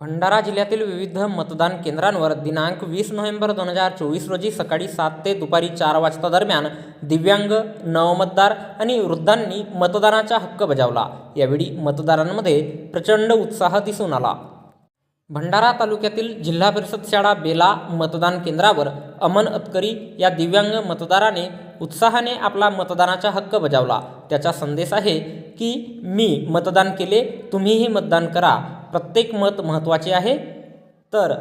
भंडारा जिल्ह्यातील विविध मतदान केंद्रांवर दिनांक वीस नोव्हेंबर दोन हजार चोवीस रोजी सकाळी सात ते दुपारी चार वाजता दरम्यान दिव्यांग नवमतदार आणि वृद्धांनी मतदानाचा हक्क बजावला. यावेळी मतदारांमध्ये प्रचंड उत्साह दिसून आला. भंडारा तालुक्यातील जिल्हा परिषद शाळा बेला मतदान केंद्रावर अमन अतकरी या दिव्यांग मतदाराने उत्साहाने आपला मतदानाचा हक्क बजावला. त्याचा संदेश आहे की मी मतदान केले तुम्हीही मतदान करा. प्रत्येक मत महत्त्वाचे आहे. तर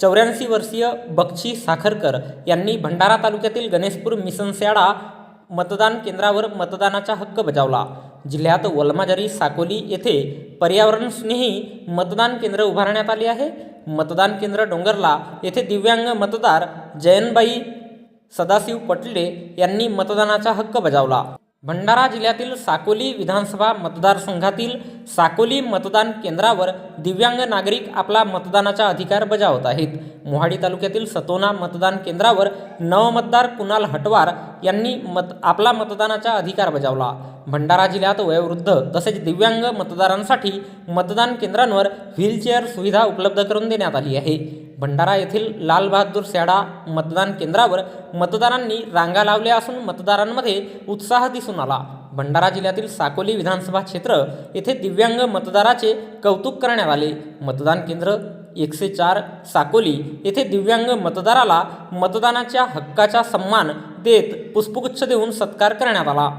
चौऱ्याऐंशी वर्षीय बक्षी साखरकर यांनी भंडारा तालुक्यातील गणेशपूर मिसनस्याडा मतदान केंद्रावर मतदानाचा हक्क बजावला. जिल्ह्यात वलमाजारी साकोली येथे पर्यावरणस्नेही मतदान केंद्र उभारण्यात आले आहे. मतदान केंद्र डोंगरला येथे दिव्यांग मतदार जयनबाई सदाशिव पटले यांनी मतदानाचा हक्क बजावला. भंडारा जिल्ह्यातील साकोली विधानसभा मतदारसंघातील साकोली मतदान केंद्रावर दिव्यांग नागरिक आपला मतदानाचा अधिकार बजावत आहेत. मोहाडी तालुक्यातील सतोना मतदान केंद्रावर नवमतदार कुणाल हटवार यांनी मत आपला मतदानाचा अधिकार बजावला. भंडारा जिल्ह्यात वयोवृद्ध तसेच दिव्यांग मतदारांसाठी मतदान केंद्रांवर व्हीलचेअर सुविधा उपलब्ध करून देण्यात आली आहे. भंडारा येथील लालबहादूर सेडा मतदान केंद्रावर मतदारांनी रांगा लावल्या असून मतदारांमध्ये उत्साह दिसून आला. भंडारा जिल्ह्यातील साकोली विधानसभा क्षेत्र येथे दिव्यांग मतदाराचे कौतुक करण्यात आले. मतदान केंद्र एकशे चार साकोली येथे दिव्यांग मतदाराला मतदानाच्या हक्काचा सन्मान देत पुष्पगुच्छ देऊन सत्कार करण्यात आला.